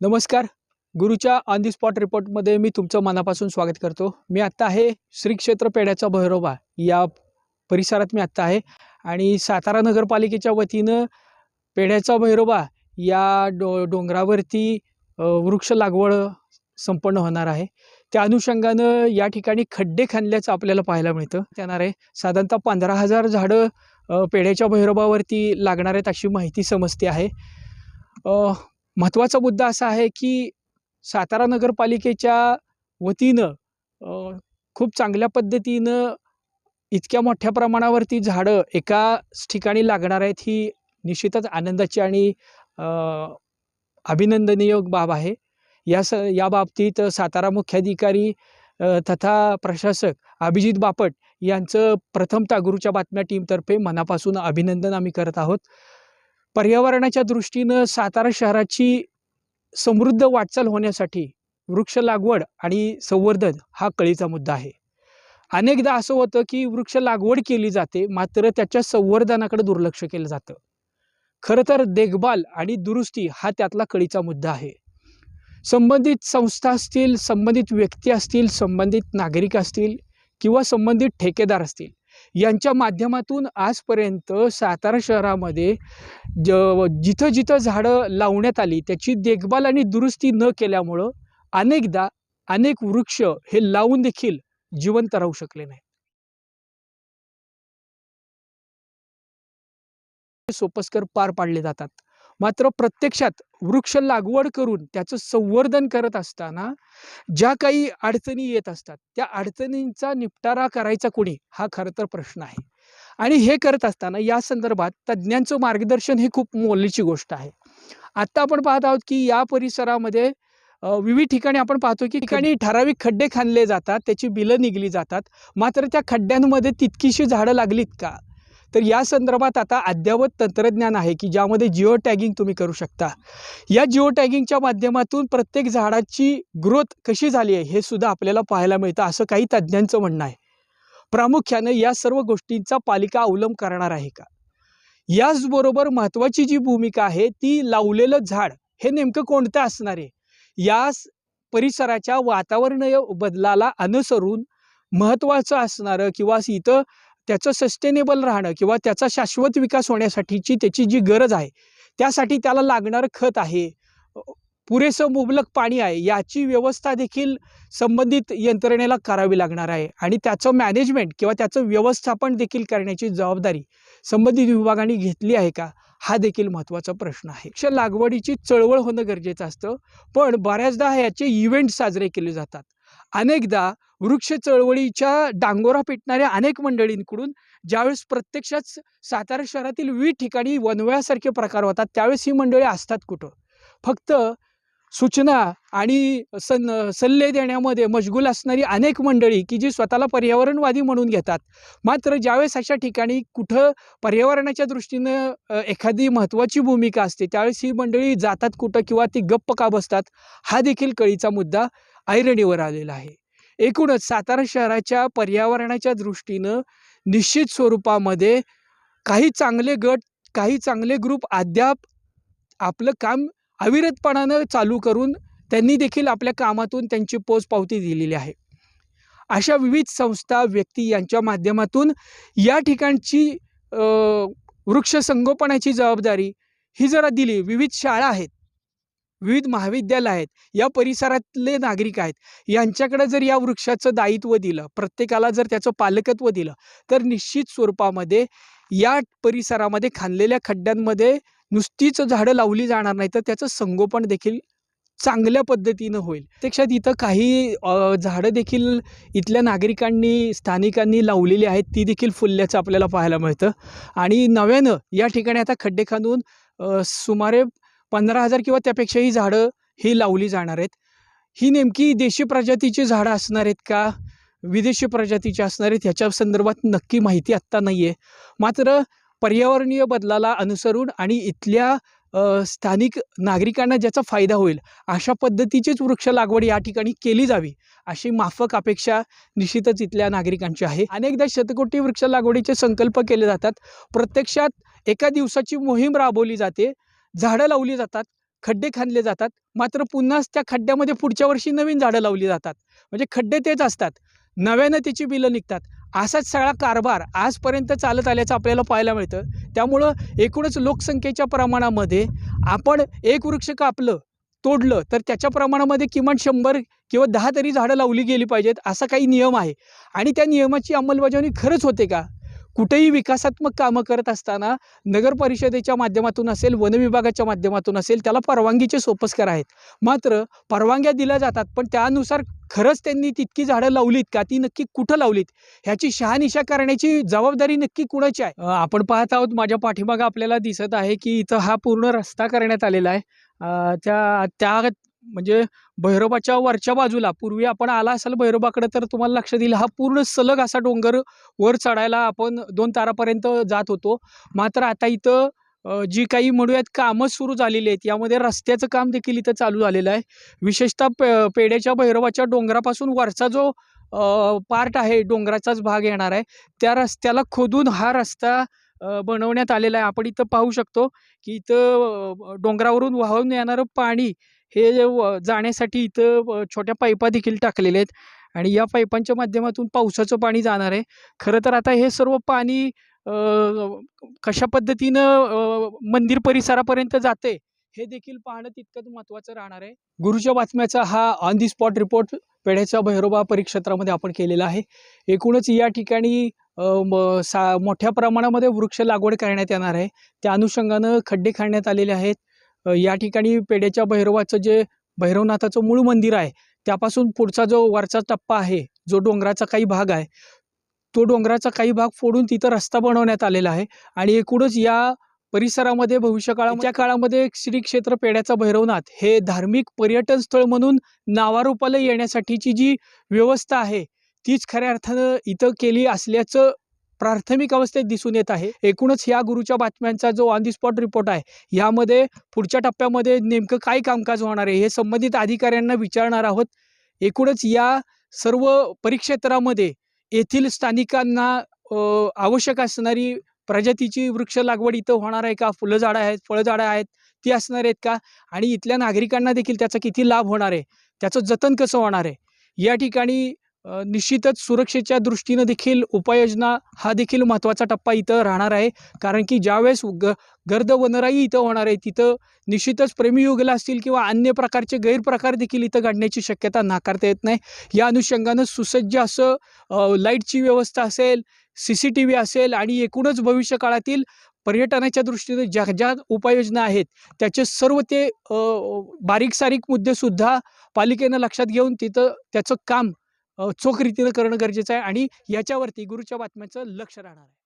नमस्कार. गुरुच्या on the spot रिपोर्टमध्ये मी तुमचं मनापासून स्वागत करतो. मी आत्ता आहे श्री क्षेत्र पेढ्याचा भैरोबा. या परिसरात मी आत्ता आहे आणि सातारा नगरपालिकेच्या वतीनं पेढ्याचा भैरोबा या डो डोंगरावरती वृक्ष लागवड संपन्न होणार आहे. त्या अनुषंगानं या ठिकाणी खड्डे खणल्याचं आपल्याला पाहायला मिळतं. येणार आहे साधारणतः पंधरा हजार झाडं पेढ्याच्या भैरोबावरती लागणार आहेत अशी माहिती समजते आहे. महत्त्वाचा मुद्दा असा आहे की सातारा नगरपालिकेच्या वतीनं खूप चांगल्या पद्धतीनं इतक्या मोठ्या प्रमाणावरती झाडं एकाच ठिकाणी लागणार आहेत ही निश्चितच आनंदाची आणि अभिनंदनीय बाब आहे. या स या बाबतीत सातारा मुख्याधिकारी तथा प्रशासक अभिजित बापट यांचं प्रथम गुरुच्या बातम्या टीमतर्फे मनापासून अभिनंदन आम्ही करत आहोत. पर्यावरणाच्या दृष्टीनं सातारा शहराची समृद्ध वाटचाल होण्यासाठी वृक्ष लागवड आणि संवर्धन हा कळीचा मुद्दा आहे. अनेकदा असं होतं की वृक्ष लागवड केली जाते मात्र त्याच्या संवर्धनाकडे दुर्लक्ष केलं जातं. खरं तर देखभाल आणि दुरुस्ती हा त्यातला कळीचा मुद्दा आहे. संबंधित संस्था असतील संबंधित व्यक्ती असतील संबंधित नागरिक असतील किंवा संबंधित ठेकेदार असतील यांच्या माध्यमातून आजपर्यंत सातारा शहरामध्ये ज जिथं जिथं झाडं लावण्यात आली त्याची देखभाल आणि दुरुस्ती न केल्यामुळं अनेकदा अनेक वृक्ष हे लावून देखील जिवंत राहू शकले नाही सोपस्कर पार पाडले जातात. मात्र प्रत्यक्षात वृक्ष लागवड करून त्याचं संवर्धन करत असताना ज्या काही अडचणी येत असतात त्या अडचणींचा निपटारा करायचा कोणी? हा खरं तर प्रश्न आहे. आणि हे करत असताना या संदर्भात तज्ज्ञांचं मार्गदर्शन ही खूप मोलीची गोष्ट आहे. आत्ता आपण पाहत आहोत की या परिसरामध्ये विविध ठिकाणी आपण पाहतो की ठिकाणी ठराविक खड्डे खाणले जातात त्याची बिलं निघली जातात. मात्र त्या खड्ड्यांमध्ये तितकीशी झाडं लागलीत का? तर या संदर्भात आता अद्ययावत तंत्रज्ञान आहे की ज्यामध्ये जिओ टॅगिंग तुम्ही करू शकता. या जिओ टॅगिंगच्या माध्यमातून प्रत्येक झाडाची ग्रोथ कशी झाली आहे हे सुद्धा आपल्याला पाहायला मिळतं असं काही तज्ज्ञांचं म्हणणं आहे. प्रामुख्यानं या सर्व गोष्टींचा पालिका अवलंब करणार आहे का? याचबरोबर महत्त्वाची जी भूमिका आहे ती लावलेलं झाड हे नेमकं कोणतं असणार आहे? या परिसराच्या वातावरणीय बदलाला अनुसरून महत्त्वाचं असणारं किंवा इथं त्याचं सस्टेनेबल राहणं किंवा त्याचा शाश्वत विकास होण्यासाठीची त्याची जी गरज आहे त्यासाठी त्याला लागणारं खत आहे. पुरेसं मुबलक पाणी आहे याची व्यवस्था देखील संबंधित यंत्रणेला करावी लागणार आहे. आणि त्याचं मॅनेजमेंट किंवा त्याचं व्यवस्थापन देखील करण्याची जबाबदारी संबंधित विभागाने घेतली आहे का? हा देखील महत्त्वाचा प्रश्न आहे. वृक्ष लागवडीची चळवळ होणं गरजेचं असतं पण बऱ्याचदा याचे इव्हेंट साजरे केले जातात. अनेकदा वृक्ष चळवळीच्या डांगोरा पेटणाऱ्या अनेक मंडळींकडून ज्यावेळेस प्रत्यक्षात सातारा शहरातील विविध ठिकाणी वनवयासारखे प्रकार होतात त्यावेळेस ही मंडळी असतात कुठं? फक्त सूचना आणि सन सल्ले देण्यामध्ये मशगूल असणारी अनेक मंडळी की जी स्वतःला पर्यावरणवादी म्हणून घेतात. मात्र ज्यावेळेस अशा ठिकाणी कुठं पर्यावरणाच्या दृष्टीनं एखादी महत्त्वाची भूमिका असते त्यावेळेस ही मंडळी जातात कुठं किंवा ती गप्प का बसतात हा देखील कळीचा मुद्दा ऐरणीवर आलेला आहे. एकूणच सातारा शहराच्या पर्यावरणाच्या दृष्टीनं निश्चित स्वरूपामध्ये काही चांगले गट काही चांगले ग्रुप अद्याप आपलं काम अविरतपणानं चालू करून त्यांनी देखील आपल्या कामातून त्यांची पोचपावती दिलेली आहे. अशा विविध संस्था व्यक्ती यांच्या माध्यमातून या ठिकाणची वृक्ष संगोपनाची जबाबदारी ही जरा दिली. विविध शाळा आहेत. विविध महाविद्यालय आहेत या परिसरातले नागरिक आहेत. यांच्याकडे जर या वृक्षाचं दायित्व दिलं प्रत्येकाला जर त्याचं पालकत्व दिलं तर निश्चित स्वरूपामध्ये या परिसरामध्ये खाणलेल्या खड्ड्यांमध्ये नुसतीच झाडं लावली जाणार नाही तर त्याचं संगोपन देखील चांगल्या पद्धतीनं होईल. प्रत्यक्षात इथं काही झाडं देखील इथल्या नागरिकांनी स्थानिकांनी लावलेली आहेत ती देखील फुलल्याचं आपल्याला पाहायला मिळतं. आणि नव्यानं या ठिकाणी आता खड्डे खांदून सुमारे पंधरा हजार किंवा त्यापेक्षाही झाडं ही लावली जाणार आहेत. ही नेमकी देशी प्रजातीची झाडं असणार आहेत का? विदेशी प्रजातीची असणार आहेत ह्याच्या संदर्भात नक्की माहिती आत्ता नाही आहे मात्र पर्यावरणीय बदलाला अनुसरून आणि इथल्या स्थानिक नागरिकांना ज्याचा फायदा होईल अशा पद्धतीचीच वृक्ष लागवड या ठिकाणी केली जावी अशी माफक अपेक्षा निश्चितच इथल्या नागरिकांची आहे. अनेकदा शतकोटी वृक्ष लागवडीचे संकल्प केले जातात. प्रत्यक्षात एका दिवसाची मोहीम राबवली जाते. झाडं लावली जातात खड्डे खाणले जातात मात्र पुन्हा त्या खड्ड्यामध्ये पुढच्या वर्षी नवीन झाडं लावली जातात. म्हणजे खड्डे तेच असतात. नव्यानं त्याची बिलं निघतात. असाच सगळा कारभार आजपर्यंत चालत आल्याचं आपल्याला पाहायला मिळतं. त्यामुळं एकूणच लोकसंख्येच्या प्रमाणामध्ये आपण एक वृक्ष कापलं तोडलं तर त्याच्या प्रमाणामध्ये किमान शंभर किंवा दहा तरी झाडं लावली गेली पाहिजेत असा काही नियम आहे. आणि त्या नियमाची अंमलबजावणी खरंच होते का? कुठेही विकासात्मक कामं करत असताना नगर परिषदेच्या माध्यमातून असेल वन विभागाच्या माध्यमातून असेल त्याला परवानगीचे सोपस्कार आहेत. मात्र परवानग्या दिल्या जातात पण त्यानुसार खरंच त्यांनी तितकी झाडं लावलीत का ती नक्की कुठं लावलीत ह्याची शहानिशा करण्याची जबाबदारी नक्की कुणाची आहे? आपण पाहत आहोत माझ्या पाठीमागं आपल्याला दिसत आहे की इथं हा पूर्ण रस्ता करण्यात आलेला आहे. त्या त्या म्हणजे भैरोबाच्या वरच्या बाजूला पूर्वी आपण आला असाल भैरोबाकडे तर तुम्हाला लक्ष येईल हा पूर्ण सलग असा डोंगर वर चढायला आपण दोन तारापर्यंत जात होतो. मात्र आता इथं जी काही म्हणूयात कामं सुरू झालेली आहेत यामध्ये रस्त्याचं काम देखील इथं चालू झालेलं आहे. विशेषतः पे पेड्याच्या भैरवाच्या डोंगरापासून वरचा जो पार्ट आहे डोंगराचाच भाग येणार आहे त्या रस्त्याला खोदून हा रस्ता बनवण्यात आलेला आहे. आपण इथं पाहू शकतो की इथं डोंगरावरून वाहून येणारं पाणी हे व- जाण्यासाठी इथं छोट्या पाईपा देखील टाकलेल्या आहेत. आणि या पाईपांच्या माध्यमातून पावसाचं पाणी जाणार आहे. खरं तर आता हे सर्व पाणी कशा पद्धतीनं मंदिर परिसरापर्यंत जाते हे देखील पाहणं तितकंच महत्त्वाचं राहणार आहे. गुरुच्या बातम्याचा हा ऑन दी स्पॉट रिपोर्ट पेढ्याच्या भैरोबा परिक्षेत्रामध्ये आपण केलेला आहे. एकूणच या ठिकाणी म- सा मोठ्या प्रमाणामध्ये वृक्ष लागवड करण्यात येणार आहे. त्या अनुषंगानं खड्डे खाण्यात आलेले आहेत. या ठिकाणी पेढ्याच्या भैरवाचं जे भैरवनाथाचं मूळ मंदिर आहे त्यापासून पुढचा जो वरचा टप्पा आहे जो डोंगराचा काही भाग आहे तो डोंगराचा काही भाग फोडून तिथं रस्ता बनवण्यात आलेला आहे आणि एकूणच या परिसरामध्ये भविष्यकाळाच्या काळामध्ये श्री क्षेत्र पेढ्याचा भैरवनाथ हे धार्मिक पर्यटन स्थळ म्हणून नावारूपाला येण्यासाठीची जी व्यवस्था आहे तीच खऱ्या अर्थानं इथं केली असल्याचं प्राथमिक अवस्थेत दिसून येत आहे. एकूणच ह्या गुरुच्या बातम्यांचा जो ऑन दी स्पॉट रिपोर्ट आहे यामध्ये पुढच्या टप्प्यामध्ये नेमकं काय कामकाज होणार आहे हे संबंधित अधिकाऱ्यांना विचारणार आहोत. एकूणच या सर्व परिक्षेत्रामध्ये येथील स्थानिकांना आवश्यक असणारी प्रजातीची वृक्ष लागवड इथं होणार आहे का? फुलंझाडं आहेत फळझाडं आहेत ती असणार आहेत का? आणि इथल्या नागरिकांना देखील त्याचा किती लाभ होणार आहे? त्याचं जतन कसं होणार आहे? या ठिकाणी निश्चितच सुरक्षेच्या दृष्टीनं देखील उपाययोजना हा देखील महत्त्वाचा टप्पा इथं राहणार आहे. कारण की ज्यावेळेस ग गर्द वनराई इथं होणार आहे तिथं निश्चितच प्रेमीयुगला असतील किंवा अन्य प्रकारचे गैरप्रकार देखील इथं घडण्याची शक्यता नाकारता येत नाही. या अनुषंगानं सुसज्ज असं लाईटची व्यवस्था असेल सी सी टी व्ही असेल आणि एकूणच भविष्य काळातील पर्यटनाच्या दृष्टीने ज्या ज्या उपाययोजना आहेत त्याचे सर्व ते बारीक सारीक मुद्देसुद्धा पालिकेनं लक्षात घेऊन तिथं त्याचं काम चोख रीतीनं करणं गरजेचं आहे आणि याच्यावरती गुरुच्या बातम्याचं लक्ष राहणार आहे.